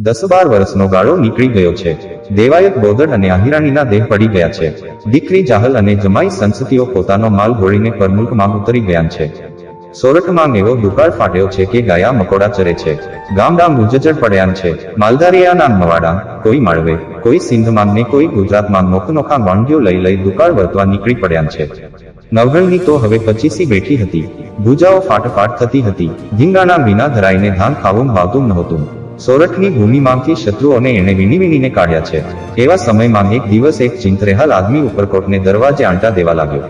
દસ બાર વર્ષનો ગાળો નીકળી ગયો છે. દેવાયત બોદડ અને આહિરાણીના દેહ પડી ગયા છે. દીકરી જાહલ અને જમાઈ સંસતીઓ પોતાનો માલ ગોળીને પરમુલ્કમાં ઉતરી ગયા છે. સોરઠમાં એવો દુકાળ ફાટ્યો છે કે ગાયા મકોડા ચરે છે. ગામડા મુજજડ પડ્યા છે. માલધારિયાના મવાડા કોઈ માળવે, કોઈ સિંધમાં ને કોઈ ગુજરાતમાં નોખનોખા વાનગીઓ લઈ લઈ દુકાળ વર્તવા નીકળી પડ્યા છે. નવઘણની તો હવે પચીસી બેઠી હતી. ભૂજાઓ ફાટફાટ થતી હતી. ધીંગાણા વિના ધરાઈને ધાન ખાવું ભાવતું નહોતું સોરઠની ભૂમિમાંથી શત્રુઓને એણે વીણી વીણીને કાઢ્યા છે. એવા સમયમાં એક દિવસ એક ચિંતરેહાલ આદમી ઉપરકોટને દરવાજે આંટા દેવા લાગ્યો.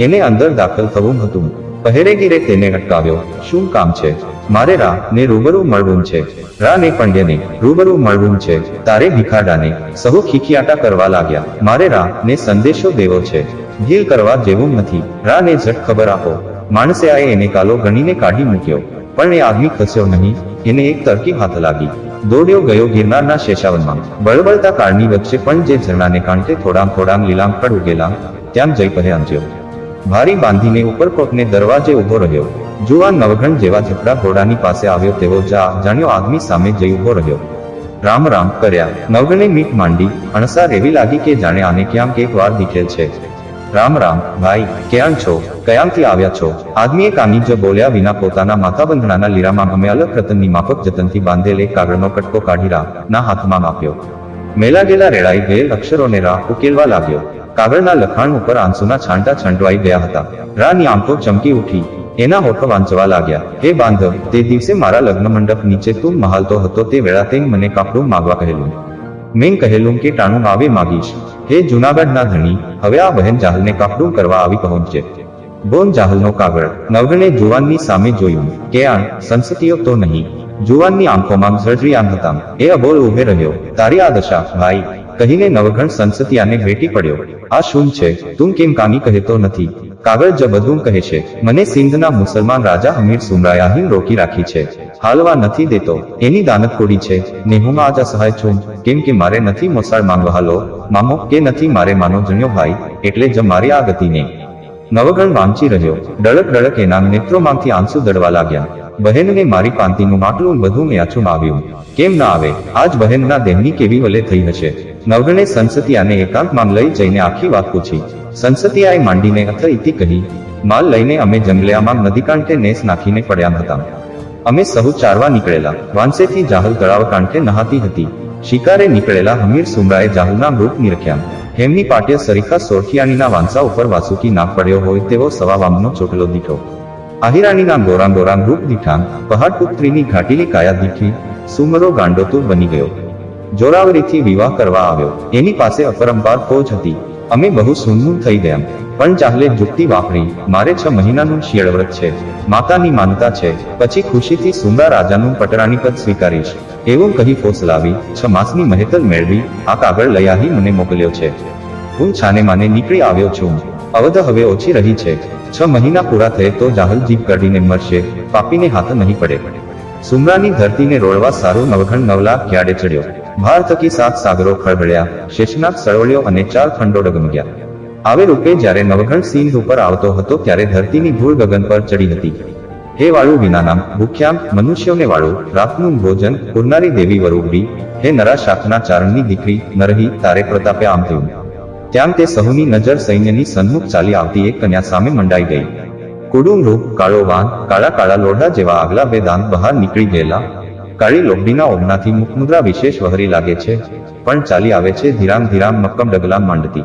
એને અંદર દાખલ થવું હતું. પહેરેગીરે તેને અટકાવ્યો. શું કામ છે? મારે રા ને રૂબરૂ મળવું છે. રા ને પંડ્યને રૂબરૂ મળવું છે. તારે ભિખાડાને સહુ ખીખીયાટા કરવા લાગ્યા. મારે રા ને સંદેશો દેવો છે. ઢીલ કરવા જેવું નથી. રા ને ઝટ ખબર આપો. માણસે આ એને કાલો ગણીને કાઢી મૂક્યો. પણ એ આદમી ખસ્યો નહીં. એને એક તરકીબ હાથ લાગી. દોડ્યો ગયો ગિરનારના શેષાવનમાં. બળબળતા કાળની વચ્ચે પણ જે ઝરણાને કાંઠે થોડામ થોડામ લીલામ પડ ઉગેલા, ત્યાં જઈ પહ્યાંજ્યો ભારી બાંધીને ઉપરકોટને દરવાજે ઊભો રહ્યો. જુવાન નવઘણ જેવા ઝપડા ઘોડાની પાસે આવ્યો તેવો જા જાણ્યો આદમી સામે જઈ ઊભો રહ્યો. રામ રામ કર્યા. નવગણે મીઠ માંડી. અણસાર એવી લાગી કે જાણે આને ક્યાંક એક વાર દીખેલ છે. રામ રામ, ભાઈ ક્યાં છો? કયાંથી આવ્યા છો? આદમીએ કાની બોલ્યા વિના પોતાના માથાબંધણાના લીરામાં અમે અલગ રતનની માફક જતનથી બાંધેલ એક કાગળનો કટકો કાઢી રા ના હાથમાં આપ્યો મેલા રેડાઈ ગયેલ અક્ષરોને રા ઉકેલવા લાગ્યો. કાગળના લખાણ ઉપર આંસુના છાંટા છંટવાઈ ગયા હતા. રાની આંખો ચમકી ઉઠી. એના હોઠો વાંચવા લાગ્યા. હે બાંધવ, તે દિવસે મારા લગ્ન મંડપ નીચે તું મહાલતો હતો તે વેળા તે મને કાપડું માગવા કહેલું. મેં કહેલું કે ટાણું આવે માગીશ. હે જુનાગઢના ધણી હવે આ બહેન જાહલને કાફડું કરવા આવી પહોંચે. બોન જાહલનો કાગળ નવગણે જુવાનની સામે જોયું કે આણ સંસતીઓ તો નહીં. જુવાનની આંખોમાં ઝળઝળિયાન હતા. એ અબોલ ઉભે રહ્યો. તારી આ દશા, ભાઈ, કહીને નવઘણ સંસતિયાને ભેટી પડ્યો. આ શું છે? તું કેમ કાની કહેતો નથી? કાગળ જ કહે છે, મને સિંધના મુસલમાન રાજા હમીર સુમરાયાહીન રોકી રાખી છે. હાલવા નથી દેતો, એની દાનત કોડી છે. ને હું આજ અસહાય છું, કેમ કે મારે નથી મોસાળ માંગવા હાલો મામો કે નથી મારે માનો જણ્યો ભાઈ, એટલે જ મારી આ ગતિને. નવગણ વાંચી રહ્યો, ડળક ડળક એના નેત્રોમાંથી આંસુ દડવા લાગ્યા. બહેનને મારી પાંતીનું માટલું બધું યાચું આવ્યું કેમ ના આવે, આજ બહેનના દેહની કેવી વલે થઈ હશે? નવગણે સંસતિયાને એકાંતમાં લઈ જઈને આખી વાત પૂછી. સંસતિયાએ માંડીને અથ કહી, માલ લઈને અમે જંગલિયામાં નદીકાંઠે નેસ નાખીને પડ્યા હતા અમે સહુ ચારવા નીકળેલા. વાંસેથી જાહલ તળાવ કાંઠે નહાતી હતી. શિકારે નીકળેલા હમીર સુમરાએ જાહલના મૃત નિરખ્યા. હેમની પાટ્ય સરીખા સોરખિયાનીના વાંસા ઉપર વાસુકી નાક પડ્યો હોય તેવો સવા વામનો ચોટલો દીઠો. આહિરાણીના ગોરામ ગોરામ રૂપ દીઠા પહાડ પુત્રીની ઘાટીલી કાયા દીઠી સુમરો ગાંડોતુર બની ગયો. જોરાવરીથી વિવાહ કરવા આવ્યો. એની પાસે અપરંપાર ફોજ હતી. અમે બહુ સુનમુન થઈ ગયા. પણ ચાહલે જુક્તિ વાપરી મારે છ મહિનાનું શિયળવ્રત છે. માતાની માનતા છે. પછી ખુશીથી સુંદા રાજાનું પટરાણી પદ સ્વીકારીશ. એવું કહી ફોસલાવી, છ માસની મહેતલ મેળવી, આ કાગળ લઈ આવી મને મોકલ્યો છે. હું છાને માને નીકળી આવ્યો છું. અવધ હવે ઓછી રહી છે. છ મહિના પૂરા થયે તો જાહલ જીભ કાઢીને મરશે. પાપીને હાથ નહીં પડે. સુમરાની ધરતીને રોળવા સારું નવઘણ નવલા ક્યાડે ચડ્યો? ભાર થકી સાત સાગરો ખળભળ્યા શેષનાગ સળોળ્યો અને ચાર ખંડો ડગમગ્યા. આવે રૂપે જ્યારે નવઘણ સિંહ ઉપર આવતો હતો ત્યારે ધરતીની ધૂળ ગગન પર ચડી હતી. હે વાળું વિનાનામ, ભૂખ્યામ, મનુષ્યોને વાળું, રાતનું ભોજન, પૂરનારી દેવી વરુબડી હે નરા શાખના ચારણની દીકરી, નરહી, તારે પ્રતાપે આમ થયું. ત્યાં તે સહુની નજર સૈન્યની સન્મુખ ચાલી આવતી એક કન્યા સામે મંડાઈ ગઈ. કુડુમ રૂપ, કાળો વાન, કાળા કાળા લોઢા જેવા આગલા બે દાંત બહાર નીકળી ગયેલા કાળી લોબડીના ઓગણાથી મુખમુદ્રા વિશેષ વહરી લાગે છે. પણ ચાલી આવે છે ધીરામ ધીરામ મક્કમ ડગલામ માંડતી.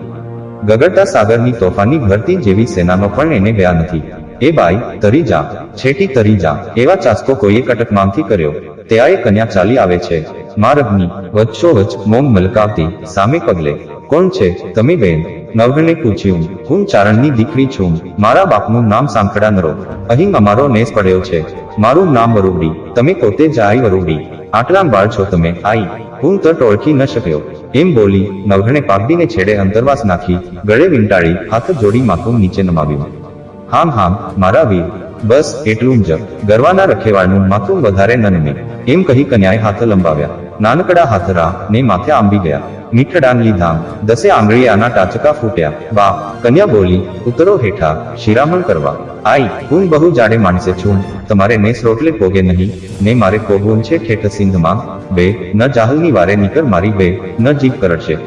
ગગડતા સાગરની તોફાની ભરતી જેવી સેનાનો પણ એને ગયા નથી. એ બાઈ, તરી જા, છેટી તરી જા, એવા ચાસકો કોઈએ કટકમાંથી કર્યો. ત્યાં એ કન્યા ચાલી આવે છે. મારગની વચ્ચો વચ મોમ મલકાવતી, સામે પગલે. કોણ છે? તમે બેન નવગણે પૂછ્યું, હું ચારણની દીકરી છું. મારા બાપનું નામ સાંકડા નરો. અહીં અમારો નેસ પડ્યો છે. મારું નામ વરુડી. તમે પોતે જ વરુડી. આટલા બાળ છો તમે, આઈ. હું તો ઓળખી ન શક્યો. એમ બોલી નવરણે પાગડીને છેડે અંતરવાસ નાખી, ગળે વીંટાળી, હાથ જોડી માથું નીચે નમાવ્યું. હામ હામ, મારા વીર. બસ, એટલું જ. ગરવાના રખેવાળનું માથું વધારે ન નમે. એમ કહી કન્યાએ હાથ લંબાવ્યા. નાનકડા હાથરા ને માથે આંબી ગયા. મીઠડાન ધામ દસે આંગળીયાના ટાચકા ફૂટ્યા. બા કન્યા બોલી, ઉતરો હેઠા, શિરામણ કરવા. આઈ હું બહુ જાડે માણસે છું તમારે નેસ રોટલે પોગે નહીં. ને મારે પોગવું છે ઠેઠ સિંધમાં. બે, ન જાહલની વારે નીકળ મારી બે, ન જીભ કરડશે.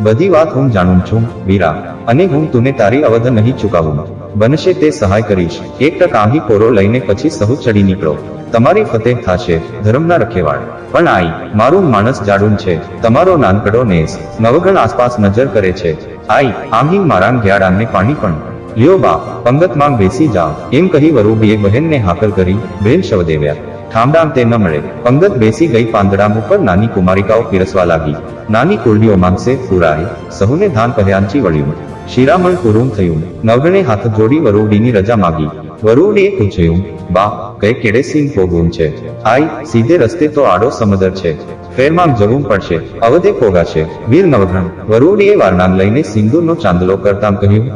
બધી વાત હું જાણું છું, વીરા. અને હું તુને તારી અવધ નહીં ચુકાવું. બનશે તે સહાય કરીશ. એક ટક આહી કોરો લઈને પછી સહુ ચડી નીકળો. તમારી ફતેહ થાશે, ધર્મના રખેવાળ. પણ આઈ, મારું માણસ જાડું છે, તમારો નાનકડો નેસ, નવગણ આસપાસ નજર કરે છે. આઈ, આંગી મારા ગ્યાડાને પાણી પણ. લ્યો બા પંગતમાં બેસી જા એમ કહી વરૂબીએ બહેનને હાકલ કરી બેન શવદેવ્યા. ઠામડામ તે ન મળે. પંગત બેસી ગઈ પાંદડામ ઉપર નાની કુમારિકાઓ પીરસવા લાગી. નાની કુરડીઓ માંગશે, પુરાય. સહુને ધાન પહેરાંચી વળ્યું. શિરામણ પૂરું થયું. નવરણે હાથ જોડી વરુડીની રજા માગી. વરુડીએ પૂછ્યું, બા, કઈ કેડે સીન પોગવું છે? આઈ, સીધે રસ્તે તો આડો સમદર છે. ફેરમાં જવું પડશે. અવધે પોગાશે વીર નવઘણ વરુડીએ વારનામ લઈને સિંદૂરનો ચાંદલો કરતાં કહ્યું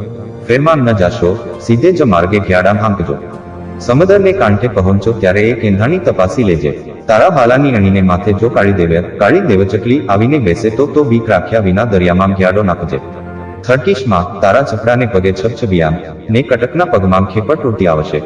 ફેરમાં ન જાશો, સીધે જ માર્ગે ઘ્યાડા હાંકજો. સમદરને કાંઠે પહોંચો ત્યારે એક એંધાણી તપાસી લેજે. તારા ભાલાની અણીને માથે જો કાળી દેવે, કાળી દેવચકલી આવીને બેસે તો તો બીક રાખ્યા વિના દરિયામાં ઘ્યાડો નાખજે. થર્કીશમાં તારા છકડાને પગે છપછબિયામ ને કટકના પગમાં ખેપટ તૂટી આવશે.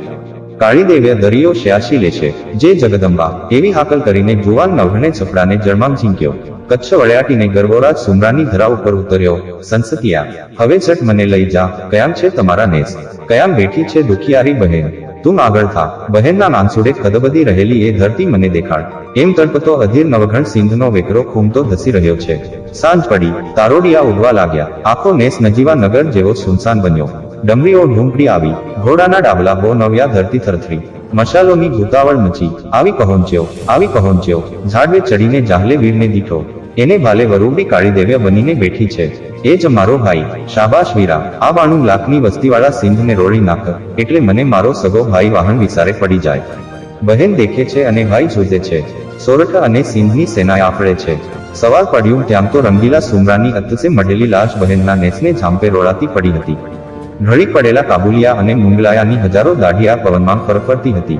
કાળી દરિયો શ્યાસી લેશે. જે જગદંબા, એવી હાકલ કરીને જુવાન નવઘણે છપડાને જળમાં ઝીંક્યો. કચ્છ વળ્યાટીને ગર્વોરાજ સુમરાની ધરા ઉપર ઉતર્યો. સંસતિયા હવે ઝટ મને લઈ જા. કયામ છે તમારા નેસ? કયામ બેઠી છે દુખિયારી બહેન? તું આગળ થા. બહેનના નાનસુડે કદબદી રહેલી એ ધરતી મને દેખાડ. એમ તડપતો અધીર નવઘણ સિંધનો વેકરો ખૂમતો ધસી રહ્યો છે. સાંજ પડી તારોડિયા ઉડવા લાગ્યા. આખો નેસ નજીવા નગર જેવો સુનસાન બન્યો. ડમરીઓ ઢૂંઢી આવી. ઘોડાના ડાબલા બો નવ્યા ધરતી થરથરી. મશાલોની ગુતાવળ મચી. આવી પહોંચ્યો આવી પહોંચ્યો. ઝાડવે ચડીને જાહલે વીરને દીઠો. એને ભાલે વરૂબી કાળી દેવ્ય બનીને બેઠી છે. એ જ મારો ભાઈ, શાબાશ વીરા. આ બાણું લાખની વસ્તીવાળા સિંધને રોળી નાખ. એટલે મને મારો સગો ભાઈ વાહન વિસારે પડી જાય. બહેન દેખે છે અને ભાઈ જોજે છે. સોરઠ અને સિંધની સેનાએ આફળે છે. સવાર પડ્યું ત્યાં તો રંગીલા સુમરાની અત્સે મઢેલી લાશ બહેનના નેસને ઝાંપે રોળાતી પડી હતી. ઢળી પડેલા કાબુલિયા અને મુંગલાયાની હજારો દાઢિયા પવનમાં ફરફરતી હતી.